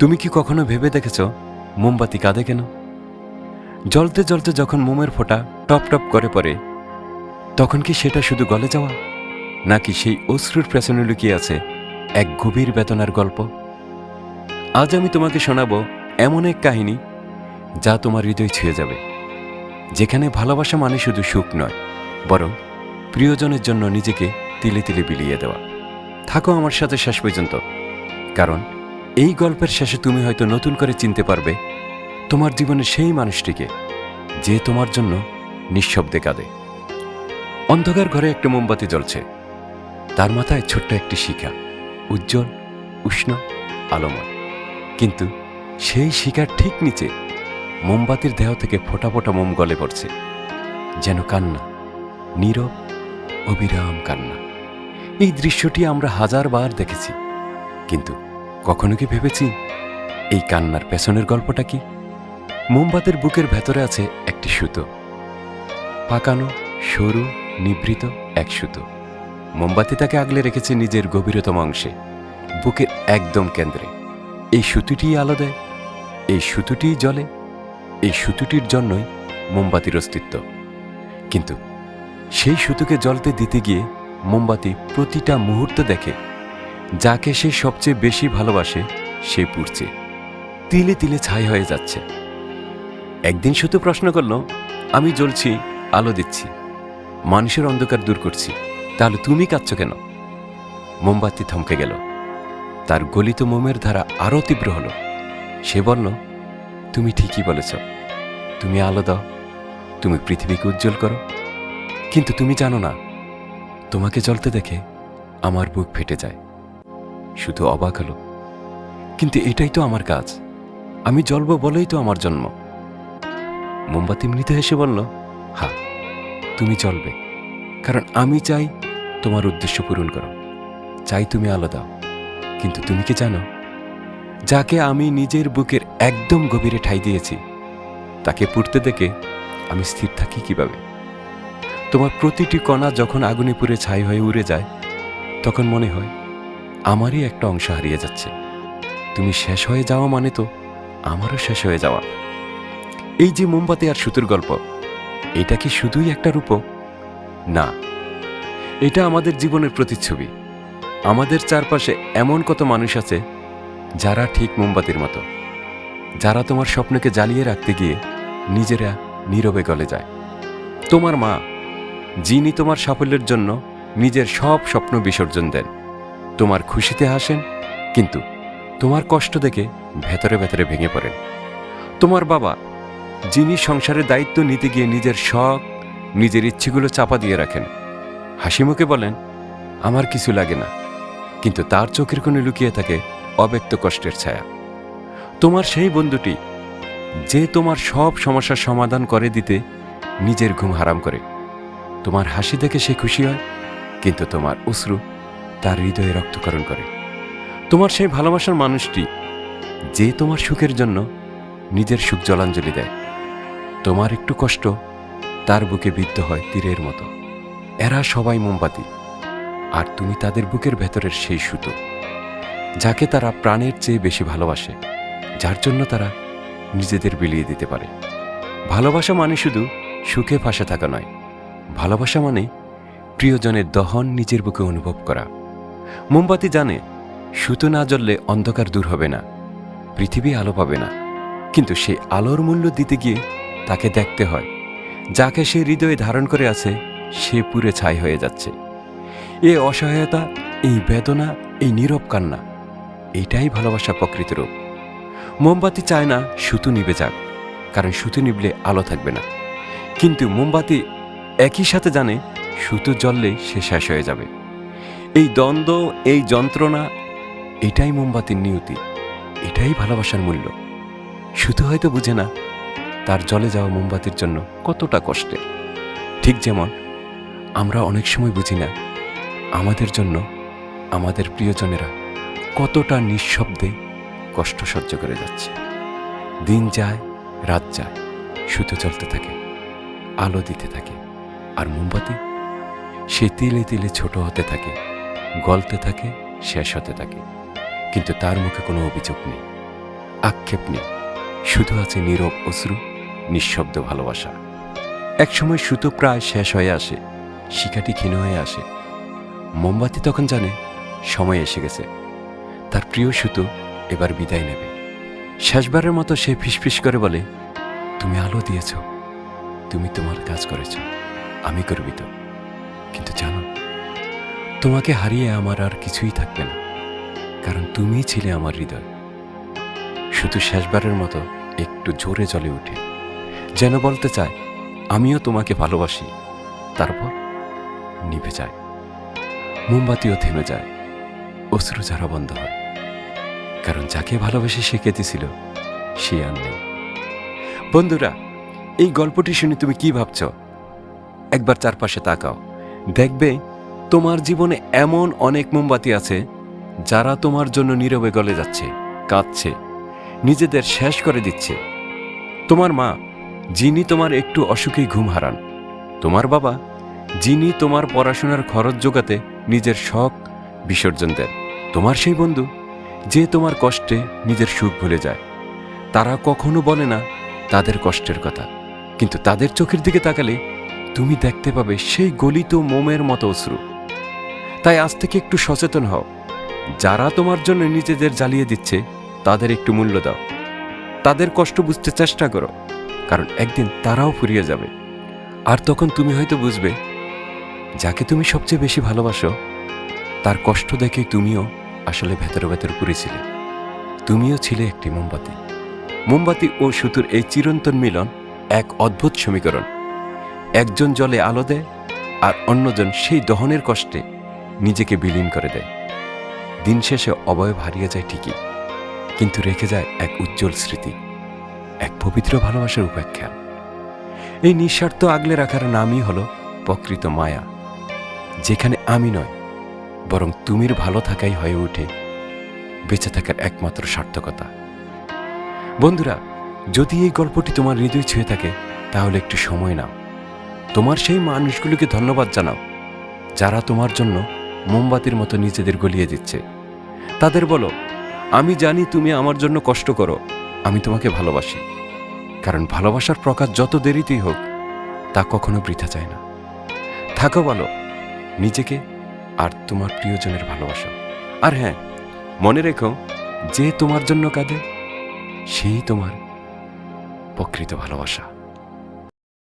তুমি কি কখনো ভেবে দেখেছ, মোমবাতি কাঁদে কেন? জ্বলতে জ্বলতে যখন মোমের ফোঁটা টপ টপ করে পড়ে, তখন কি সেটা শুধু গলে যাওয়া? নাকি সেই অশ্রুর পেছনে লুকিয়ে আছে এক গভীর বেতনার গল্প? আজ আমি তোমাকে শোনাবো এমন এক কাহিনী যা তোমার হৃদয় ছুঁয়ে যাবে, যেখানে ভালোবাসা মানে শুধু সুখ নয়, বরং প্রিয়জনের জন্য নিজেকে তিলে তিলে বিলিয়ে দেওয়া। থাকো আমার সাথে শেষ পর্যন্ত, কারণ এই গল্পের শেষে তুমি হয়তো নতুন করে চিনতে পারবে, তোমার জীবনের সেই মানুষটিকে যে তোমার জন্য নিঃশব্দে কাঁদে। অন্ধকার ঘরে একটা মোমবাতি জ্বলছে। তার মাথায় ছোট্ট একটি শিখা, উজ্জ্বল, উষ্ণ, আলোময়। কিন্তু সেই শিখার ঠিক নিচে মোমবাতির দেহ থেকে ফোটা ফোটা মোম গলে পড়ছে, যেন কান্না, নীরব, অবিরাম কান্না। এই দৃশ্যটি আমরা হাজারবার দেখেছি, কিন্তু কখনো কি ভেবেছি? এই কান্নার পেছনের গল্পটা কি? মোমবাতির বুকের ভেতরে আছে একটি সুতো। পাকানো, সরু, নিভৃত এক সুতো। মোমবাতি তাকে আগলে রেখেছে নিজের গভীরতম অংশে বুকের একদম কেন্দ্রে। এই সুতিটিই আলো দেয়, এই সুতোটিই জলে এই সুতোটির জন্যই মোমবাতির অস্তিত্ব। কিন্তু সেই সুতোকে জলতে দিতে গিয়ে মোমবাতি প্রতিটা মুহূর্ত দেখে যাকে সে সবচেয়ে বেশি ভালোবাসে, সে পুড়ছে। তিলে তিলে ছাই হয়ে যাচ্ছে। একদিন শুধু প্রশ্ন করল, আমি জ্বলছি, আলো দিচ্ছি, মানুষের অন্ধকার দূর করছি, তাহলে তুমি কাঁদছ কেন? মোমবাতি থমকে গেল। তার গলিত মোমের ধারা আরও তীব্র হলো। সে বলল, তুমি ঠিকই বলেছ। তুমি আলো দাও, তুমি পৃথিবীকে উজ্জ্বল করো। কিন্তু তুমি জানো না, তোমাকে জ্বলতে দেখে আমার বুক ফেটে যায়। শুধু অবাক হলো। কিন্তু এটাই তো আমার কাজ। আমি জ্বলব বলেই তো আমার জন্ম। মোমবাতি মৃত হেসে বলল, হা, তুমি জ্বলবে। কারণ আমি চাই তোমার উদ্দেশ্য পূরণ করো। চাই তুমি আলো দাও। কিন্তু তুমি কি জানো, যাকে আমি নিজের বুকের একদম গভীরে ঠাই দিয়েছি, তাকে পুড়তে দেখে আমি স্থির থাকি কীভাবে? তোমার প্রতিটি কণা যখন আগুনে পুড়ে ছাই হয়ে উড়ে যায়, তখন মনে হয় আমারই একটা অংশ হারিয়ে যাচ্ছে। তুমি শেষ হয়ে যাওয়া মানে তো আমারও শেষ হয়ে যাওয়া। এই যে মোমবাতি আর সুতুর গল্প, এটা কি শুধুই একটা রূপক না। এটা আমাদের জীবনের প্রতিচ্ছবি। আমাদের চারপাশে এমন কত মানুষ আছে যারা ঠিক মোমবাতির মতো। যারা তোমার স্বপ্নকে জ্বালিয়ে রাখতে গিয়ে নিজেরা নীরবে গলে যায়। তোমার মা, যিনি তোমার সাফল্যের জন্য নিজের সব স্বপ্ন বিসর্জন দেন। তোমার খুশিতে হাসেন, কিন্তু তোমার কষ্ট দেখে ভেতরে ভেতরে ভেঙে পড়েন। তোমার বাবা, যিনি সংসারের দায়িত্ব নিতে গিয়ে নিজের শখ, নিজের ইচ্ছেগুলো চাপা দিয়ে রাখেন, হাসি মুখে বলেন, আমার কিছু লাগে না। কিন্তু তার চোখের কোণে লুকিয়ে থাকে অব্যক্ত কষ্টের ছায়া। তোমার সেই বন্ধুটি, যে তোমার সব সমস্যার সমাধান করে দিতে নিজের ঘুম হারাম করে। তোমার হাসি দেখে সে খুশি হয়, কিন্তু তোমার অশ্রু তার হৃদয়ে রক্তকরণ করে। তোমার সেই ভালোবাসার মানুষটি, যে তোমার সুখের জন্য নিজের সুখ জলাঞ্জলি দেয়। তোমার একটু কষ্ট, তার বুকে বিদ্ধ হয় তীরের মতো। এরা সবাই মোমবাতি, আর তুমি তাদের বুকের ভেতরের সেই সুতো, যাকে তারা প্রাণের চেয়ে বেশি ভালোবাসে, যার জন্য তারা নিজেদের বিলিয়ে দিতে পারে। ভালোবাসা মানে শুধু সুখে ফাঁসে থাকা নয়। ভালোবাসা মানে প্রিয়জনের দহন নিজের বুকে অনুভব করা। মোমবাতি জানে, সুতো না জ্বললে অন্ধকার দূর হবে না, পৃথিবী আলো পাবে না। কিন্তু সেই আলোর মূল্য দিতে গিয়ে তাকে দেখতে হয়। যাকে সে হৃদয়ে ধারণ করে আছে, সে পুরে ছাই হয়ে যাচ্ছে। এ অসহায়তা, এই বেদনা, এই নীরব কান্না, এটাই ভালোবাসা প্রকৃত রূপ। মোমবাতি চায় না সুতো নিবে যাক, কারণ সুতো নিবলে আলো থাকবে না। কিন্তু মোমবাতি একই সাথে জানে, সুতো জ্বললে সে শেষ হয়ে যাবে। এই দ্বন্দ্ব, এই যন্ত্রণা, এটাই মোমবাতির নিয়তি, এটাই ভালোবাসার মূল্য। সুতো হয়তো বুঝে না, তার জলে যাওয়া মোমবাতির জন্য কতটা কষ্টের ঠিক যেমন, আমরা অনেক সময় বুঝি না, আমাদের জন্য, আমাদের প্রিয়জনেরা কতটা নিঃশব্দে কষ্ট সহ্য করে যাচ্ছে। দিন যায়, রাত যায় সুতো চলতে থাকে, আলো দিতে থাকে, আর মোমবাতি সে তিলে তিলে ছোট হতে থাকে। গলতে থাকে, শেষ হতে থাকে। কিন্তু তার মুখে কোনো অভিযোগ নেই, আক্ষেপ নেই। শুধু আছে নীরব অশ্রু, নিঃশব্দ ভালোবাসা। একসময় সুতো প্রায় শেষ হয়ে আসে শিকাটি ক্ষীণ হয়ে আসে। মোমবাতি তখন জানে, সময় এসে গেছে। তার প্রিয় সুতো এবার বিদায় নেবে। শেষবারের মতো সে ফিসফিস করে বলে, তুমি আলো দিয়েছ, তুমি তোমার কাজ করেছ, আমি গর্বিত। কিন্তু জানো তোমাকে হারিয়ে আমার আর কিছুই থাকবে না। কারণ তুমিই ছিলে আমার হৃদয়। শুধু শেষবারের মতো একটু জোরে জলে উঠে। যেন বলতে চায়, আমিও তোমাকে ভালোবাসি। তারপর নিভে যায়। মোমবাতিও থেমে যায়। অশ্রু ঝরা বন্ধ হয়। কারণ যাকে ভালোবেসে সে সে আর নেই। বন্ধুরা, এই গল্পটি শুনে তুমি কি ভাবছ? একবার চারপাশে তাকাও। দেখবে তোমার জীবনে এমন অনেক মোমবাতি আছে, যারা তোমার জন্য নীরবে গলে যাচ্ছে, কাঁদছে, নিজেদের শেষ করে দিচ্ছে। তোমার মা, যিনি তোমার একটু অসুখেই ঘুম হারান, তোমার বাবা, যিনি তোমার পড়াশোনার খরচ জোগাতে নিজের শখ বিসর্জন দেন, তোমার সেই বন্ধু, যে তোমার কষ্টে নিজের সুখ ভুলে যায়। তারা কখনো বলে না, তাদের কষ্টের কথা, কিন্তু তাদের চোখের দিকে তাকালে তুমি দেখতে পাবে সেই গলিত মোমের মতো অশ্রু। তাই আজ থেকে একটু সচেতন হও। যারা তোমার জন্য নিজেদের জ্বালিয়ে দিচ্ছে, তাদের একটু মূল্য দাও। তাদের কষ্ট বুঝতে চেষ্টা করো, কারণ একদিন তারাও ফুরিয়ে যাবে। আর তখন তুমি হয়তো বুঝবে, যাকে তুমি সবচেয়ে বেশি ভালোবাসো, তার কষ্ট দেখে তুমিও আসলে ভেতরে ভেতর পুড়েছিলে তুমিও ছিলে একটি মোমবাতি। মোমবাতি ও সুতুর এই চিরন্তন মিলন এক অদ্ভুত সমীকরণ। একজন জলে আলো দেয় আর অন্যজন সেই দহনের কষ্টে নিজেকে বিলীন করে দেয়। দিন শেষে অবয়ব হারিয়ে যায় ঠিকই, কিন্তু রেখে যায় এক উজ্জ্বল স্মৃতি, এক পবিত্র ভালোবাসার উপেক্ষা। এই নিঃস্বার্থ আগলে রাখার নামই হলো প্রকৃত মায়া, যেখানে আমি নয়, বরং তুমির ভালো থাকাই হয়ে ওঠে, বেঁচে থাকার একমাত্র সার্থকতা। বন্ধুরা, যদি এই গল্পটি তোমার হৃদয় ছুঁয়ে থাকে, তাহলে একটু সময় নাও। তোমার সেই মানুষগুলোকে ধন্যবাদ জানাও, যারা তোমার জন্য মোমবাতির মতো নিজেদের গলিয়ে দিচ্ছে। তাদের বলো, আমি জানি তুমি আমার জন্য কষ্ট করো, আমি তোমাকে ভালোবাসি। কারণ ভালোবাসার প্রকাশ যত দেরিতেই হোক, তা কখনো বৃথা যায় না। থাকো ভালো নিজেকে আর তোমার প্রিয়জনের ভালোবাসা। আর হ্যাঁ মনে রেখো, যে তোমার জন্য কাঁদে, সেই তোমার প্রকৃত ভালোবাসা।